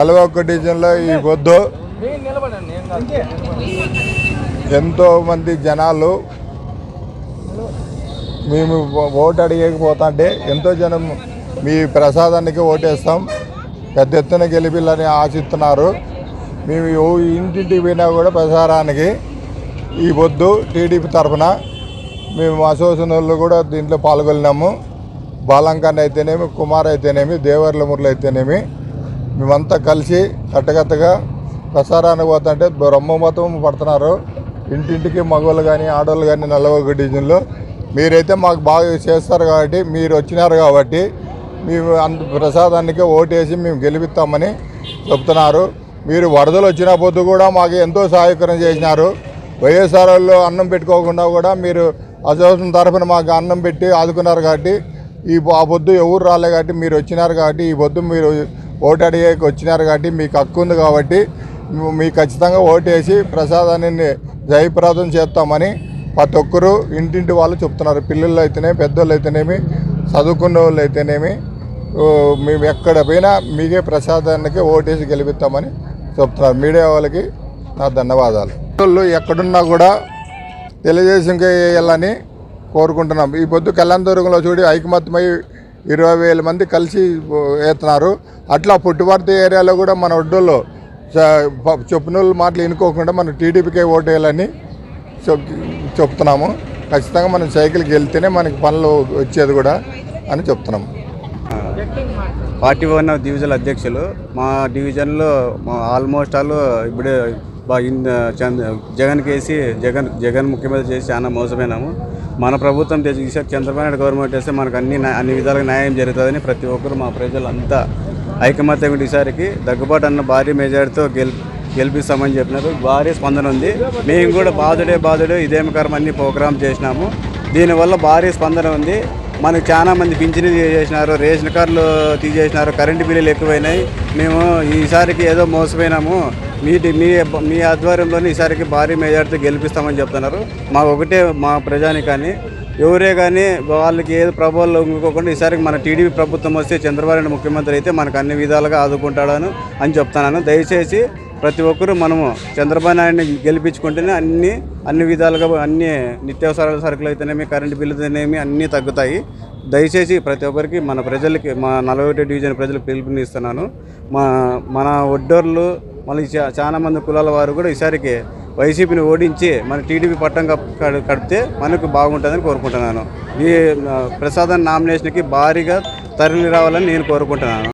నలభై ఒక్క డివిజన్లో ఈ పొద్దు ఎంతో మంది జనాలు మేము ఓటు అడిగకపోతుంటే ఎంతో జనం మీ ప్రసాదానికి ఓటేస్తాం. పెద్ద ఎత్తున గెలిపిల్లని ఆశిస్తున్నారు. మేము ఇంటింటికి పోయినా కూడా ప్రసారానికి ఈ పొద్దు టీడీపీ తరఫున మేము అసోసియేషన్ వాళ్ళు కూడా దీంట్లో పాల్గొన్నాము. బాలంకాన్ అయితేనేమి కుమార్ అయితేనేమి దేవర్లమురళి అయితేనేమి. మేమంతా కలిసి కట్టకట్టగా ప్రసారానికి పోతుంటే బ్రహ్మమతం పడుతున్నారు. ఇంటింటికి మగవాళ్ళు కానీ ఆడవాళ్ళు కానీ నల్లవొక డివిజన్లో. మీరైతే మాకు బాగా చేస్తారు కాబట్టి మీరు వచ్చినారు కాబట్టి మేము అంత ప్రసాదానికి ఓటేసి మేము గెలిపిస్తామని చెప్తున్నారు. మీరు వరదలు వచ్చిన పొద్దు కూడా మాకు ఎంతో సహాయకరం చేసినారు. వైఎస్ఆర్ వాళ్ళు అన్నం పెట్టుకోకుండా కూడా మీరు అసోసియేషన్ తరఫున మాకు అన్నం పెట్టి ఆదుకున్నారు కాబట్టి ఈ ఆ పొద్దు ఎవరు రాలే కాబట్టి మీరు వచ్చినారు కాబట్టి ఈ పొద్దు మీరు ఓటు అడిగేకి వచ్చినారు కాబట్టి మీకు హక్కు ఉంది కాబట్టి మేము- మీకు ఖచ్చితంగా ఓటేసి ప్రసాదాన్ని జయప్రదం చేస్తామని ప్రతి ఒక్కరూ ఇంటింటి వాళ్ళు చెప్తున్నారు. పిల్లలు అయితేనే పెద్దోళ్ళు అయితేనేమి చదువుకున్న వాళ్ళు అయితేనేమి మేము ఎక్కడ పోయినా మీకే ప్రసాదానికి ఓటేసి గెలిపిస్తామని చెప్తున్నారు. మీడియా వాళ్ళకి నా ధన్యవాదాలు. వాళ్ళు ఎక్కడున్నా కూడా తెలుగుదేశంకి వేయాలని కోరుకుంటున్నాం. ఈ పొద్దు కళ్యాణ దుర్గంలో చూడి ఐకమత్యమై ఇరవై వేల మంది కలిసి వేస్తున్నారు అట్లా పుట్టుపర్తి ఏరియాలో కూడా మన ఒడ్డోళ్ళు చెప్పినోళ్ళు మాటలు వినుకోకుండా మనం టీడీపీకే ఓటు వేయాలని చెప్ చెప్తున్నాము. ఖచ్చితంగా మనం సైకిల్కి వెళ్తేనే మనకి పనులు వచ్చేది కూడా అని చెప్తున్నాము. పార్టీ వన్ డివిజన్ అధ్యక్షులు మా డివిజన్లో మా ఆల్మోస్ట్ ఆల్ ఇప్పుడే జగన్ కేసి జగన్ జగన్ ముఖ్యమంత్రి చేసి చాలా మోసమైనాము మన ప్రభుత్వం ఈసారి చంద్రబాబు నాయుడు గవర్నమెంట్ వేస్తే మనకు అన్ని అన్ని విధాలుగా న్యాయం జరుగుతుందని ప్రతి ఒక్కరు మా ప్రజలంతా ఐకమత్యం ఈసారికి దగ్గుబాటు అన్న భారీ మెజార్టీతో గెల్ గెలిపిస్తామని చెప్పినారు. భారీ స్పందన ఉంది. మేము కూడా బాధుడే బాధుడే ఇదేమి కర్మ అన్ని ప్రోగ్రామ్ చేసినాము. దీనివల్ల భారీ స్పందన ఉంది. మనకు చాలా మంది పింఛను తీసేసినారు రేషన్ కార్డులు తీసేసినారు కరెంటు బిల్లులు ఎక్కువైనాయి. మేము ఈసారికి ఏదో మోసపోయినాము. మీ మీ మీ ఆధ్వర్యంలోనే ఈసారికి భారీ మెజార్టీతో గెలిపిస్తామని చెప్తున్నారు. మా ఒకటే మా ప్రజాని కానీ ఎవరే కానీ వాళ్ళకి ఏదో ప్రభావాలు ఇంకోకుండా ఈసారికి మన టీడీపీ ప్రభుత్వం వస్తే చంద్రబాబు ముఖ్యమంత్రి అయితే మనకు అన్ని విధాలుగా ఆదుకుంటాడను అని చెప్తున్నాను. దయచేసి ప్రతి ఒక్కరూ మనము చంద్రబాబు నాయుడిని గెలిపించుకుంటేనే అన్ని అన్ని విధాలుగా అన్ని నిత్యావసరాల సరుకులు అయితేనేమి కరెంటు బిల్లు అయితేనేమి అన్నీ తగ్గుతాయి. దయచేసి ప్రతి ఒక్కరికి మన ప్రజలకి మా నలభై ఒకటి డివిజన్ ప్రజలకు పిలుపునిస్తున్నాను. మా మన ఒడ్డోర్లు మళ్ళీ చా- చాలా మంది కులాల వారు కూడా ఈసారికి వైసీపీని ఓడించి మన టీడీపీ పట్టం కడితే మనకు బాగుంటుందని కోరుకుంటున్నాను. ఈ ప్రసాదం నామినేషన్కి భారీగా తరలి రావాలని నేను కోరుకుంటున్నాను.